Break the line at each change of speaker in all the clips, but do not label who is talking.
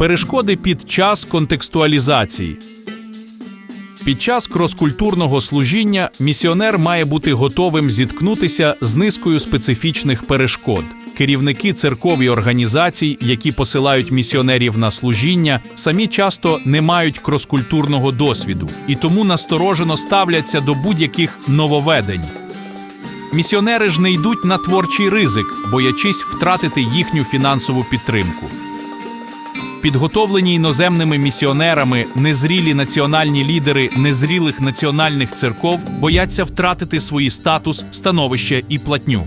Перешкоди під час контекстуалізації. Під час кроскультурного служіння місіонер має бути готовим зіткнутися з низкою специфічних перешкод. Керівники церков і організацій, які посилають місіонерів на служіння, самі часто не мають кроскультурного досвіду і тому насторожено ставляться до будь-яких нововведень. Місіонери ж не йдуть на творчий ризик, боячись втратити їхню фінансову підтримку. Підготовлені іноземними місіонерами незрілі національні лідери незрілих національних церков бояться втратити свій статус, становище і платню.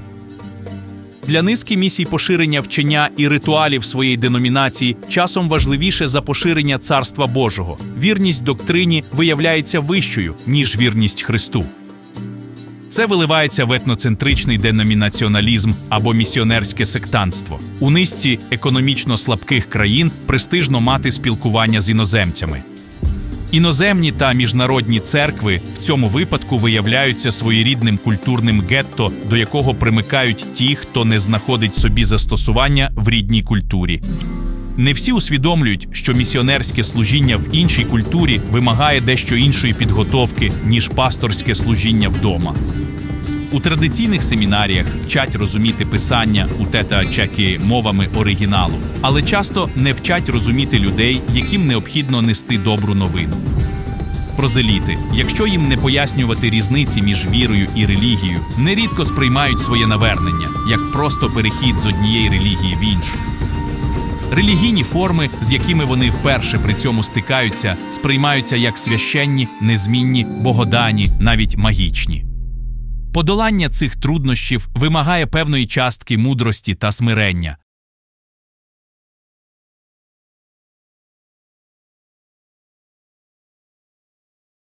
Для низки місій поширення вчення і ритуалів своєї деномінації часом важливіше за поширення Царства Божого. Вірність доктрині виявляється вищою, ніж вірність Христу. Це виливається в етноцентричний деномінаціоналізм або місіонерське сектантство. У низці економічно слабких країн престижно мати спілкування з іноземцями. Іноземні та міжнародні церкви в цьому випадку виявляються своєрідним культурним гетто, до якого примикають ті, хто не знаходить собі застосування в рідній культурі. Не всі усвідомлюють, що місіонерське служіння в іншій культурі вимагає дещо іншої підготовки, ніж пасторське служіння вдома. У традиційних семінаріях вчать розуміти писання у тета чеки мовами оригіналу, але часто не вчать розуміти людей, яким необхідно нести добру новину. Прозеліти, якщо їм не пояснювати різниці між вірою і релігією, нерідко сприймають своє навернення як просто перехід з однієї релігії в іншу. Релігійні форми, з якими вони вперше при цьому стикаються, сприймаються як священні, незмінні, богодані, навіть магічні. Подолання цих труднощів вимагає певної частки мудрості та смирення,